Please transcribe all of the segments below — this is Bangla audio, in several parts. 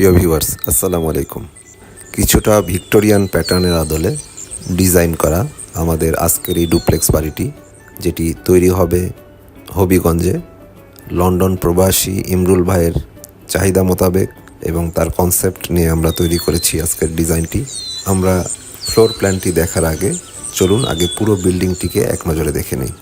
প্রিয় ভিউয়ার্স, আসসালামু আলাইকুম। কিছুটা ভিক্টোরিয়ান প্যাটার্নের আদলে ডিজাইন করা আমাদের আজকের এই ডুপ্লেক্স বাড়িটি, যেটি তৈরি হবে হবিগঞ্জে। লন্ডন প্রবাসী ইমরুল ভাইয়ের চাহিদা মোতাবেক এবং তার কনসেপ্ট নিয়ে আমরা তৈরি করেছি আজকের ডিজাইনটি। আমরা ফ্লোর প্ল্যানটি দেখার আগে চলুন আগে পুরো বিল্ডিংটিকে এক নজরে দেখে নিই।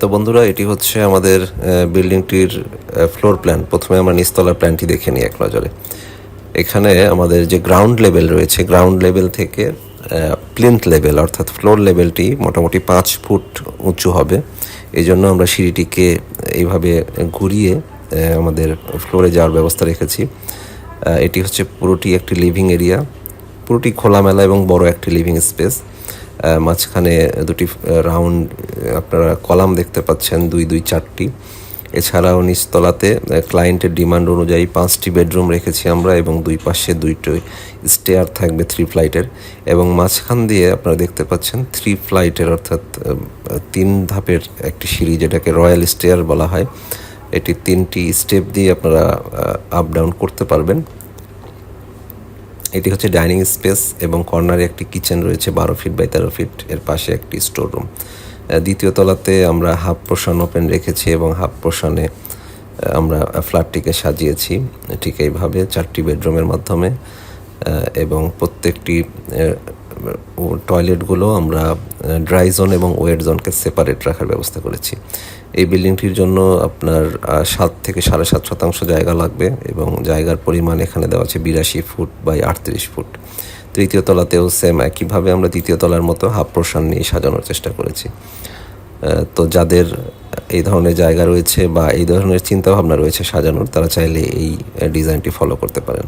তো বন্ধুরা, এটি হচ্ছে আমাদের বিল্ডিংটির ফ্লোর প্ল্যান প্রথমে আমরা নিচতলার প্ল্যানটি দেখে নিই এক নজরে। এখানে আমাদের যে গ্রাউন্ড লেভেল রয়েছে গ্রাউন্ড লেভেল থেকে প্লিন্থ লেভেল অর্থাৎ ফ্লোর লেভেলটি মোটামুটি পাঁচ ফুট উঁচু হবে। এই জন্য আমরা সিঁড়িটিকে এইভাবে ঘুরিয়ে আমাদের ফ্লোরে যাওয়ার ব্যবস্থা রেখেছি। এটি হচ্ছে পুরোটি একটি লিভিং এরিয়া পুরোটি খোলামেলা এবং বড় একটি লিভিং স্পেস মাঝখানে দুটি রাউন্ড আপনারা কলাম দেখতে পাচ্ছেন, দুই দুই, চারটি। এছাড়াও নিচতলাতে ক্লায়েন্টের ডিমান্ড অনুযায়ী পাঁচটি বেডরুম রেখেছি আমরা এবং দুই পাশে দুইটি স্টেয়ার থাকবে থ্রি ফ্লাইটের এবং মাঝখান দিয়ে আপনারা দেখতে পাচ্ছেন থ্রি ফ্লাইটের অর্থাৎ তিন ধাপের একটি সিঁড়ি, যেটাকে রয়্যাল স্টেয়ার বলা হয়। এটি তিনটি স্টেপ দিয়ে আপনারা আপ ডাউন করতে পারবেন। এটি হচ্ছে ডাইনিং স্পেস এবং কর্নারে একটি কিচেন রয়েছে, বারো ফিট বাই তেরো ফিট এর পাশে একটি স্টোর রুম দ্বিতীয় তলাতে আমরা হাফ পোর্শন ওপেন রেখেছি এবং হাফ পোর্শনে আমরা ফ্ল্যাটটিকে সাজিয়েছি। ঠিক এইভাবে চারটি বেডরুমের মাধ্যমে। এবং প্রত্যেকটি টয়লেটগুলো আমরা ড্রাই জোন এবং ওয়েট জোনকে সেপারেট রাখার ব্যবস্থা করেছি। এই বিল্ডিংটির জন্য আপনার সাত থেকে সাড়ে সাত শতাংশ জায়গা লাগবে এবং জায়গার পরিমাণ এখানে দেওয়া আছে বিরাশি ফুট বাই আটত্রিশ ফুট। তৃতীয় তলাতেও সেম একইভাবে আমরা দ্বিতীয় তলার মতো হাফ প্রসান নিয়ে সাজানোর চেষ্টা করেছি। তো যাদের এই ধরনের জায়গা রয়েছে বা এই ধরনের চিন্তাভাবনা রয়েছে সাজানোর, তারা চাইলে এই ডিজাইনটি ফলো করতে পারেন।